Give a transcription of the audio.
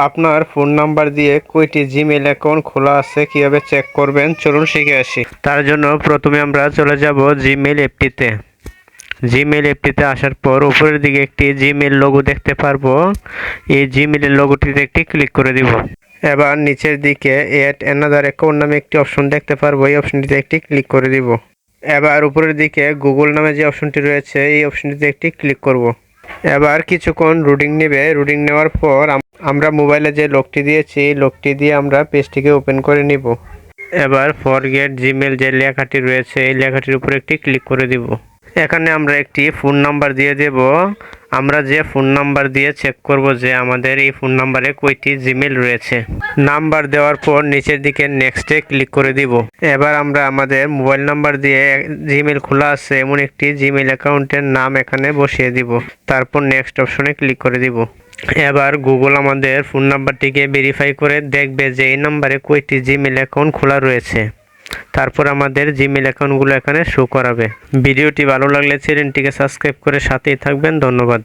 আপনার phone number দিয়ে কয়টি জিমেইল অ্যাকাউন্ট খোলা আছে, কীভাবে চেক করবেন? চলুন শিখে আসি। তার জন্য প্রথমে আমরা চলে যাব জিমেইল অ্যাপটিতে জিমেইল অ্যাপটিতে আসার পর উপরের দিকে একটি জিমেইল লোগো দেখতে পারব। এই জিমেইলের লোগোটিতে একটি ক্লিক করে দিব। এবার নিচের দিকে এড অ্যানাদার অ্যাকাউন্ট নামে একটি অপশন দেখতে পারব। এই অপশনটিতে একটি ক্লিক করে দিব। এবার উপরের দিকে গুগল নামে যে অপশনটি রয়েছে, এই অপশনটিতে একটি ক্লিক করব। এবার কিছুক্ষণ রুডিং নেবে। রুডিং নেওয়ার পর আম- আমরা মোবাইলে যে লোকটি দিয়েছি লকটি দিয়ে আমরা পেজটিকে ওপেন করে নিব। এবার ফরগেট জিমেল যে লেখাটি রয়েছে, এই লেখাটির উপর একটি ক্লিক করে দিব। এখানে আমরা একটি ফোন নাম্বার দিয়ে দেব। আমরা যে ফোন নাম্বার দিয়ে চেক করব যে আমাদের এই ফোন নাম্বারে কয়টি জিমেল রয়েছে। নাম্বার দেওয়ার পর নিচের দিকে নেক্সটে ক্লিক করে দিব। এবার আমরা আমাদের মোবাইল নাম্বার দিয়ে জিমেল খোলা আছে, এমন একটি জিমেল অ্যাকাউন্টের নাম এখানে বসিয়ে দিব। তারপর নেক্সট অপশনে ক্লিক করে দিব। এবার গুগল আমাদের ফোন নাম্বারটিকে ভেরিফাই করে দেখবে যে এই নাম্বারে কয়টি জিমেল অ্যাকাউন্ট খোলা রয়েছে। তারপর আমাদের জিমেল অ্যাকাউন্টগুলো এখানে শো করাবে। ভিডিওটি ভালো লাগলে চ্যানেলটিকে সাবস্ক্রাইব করে সাথেই থাকবেন। ধন্যবাদ।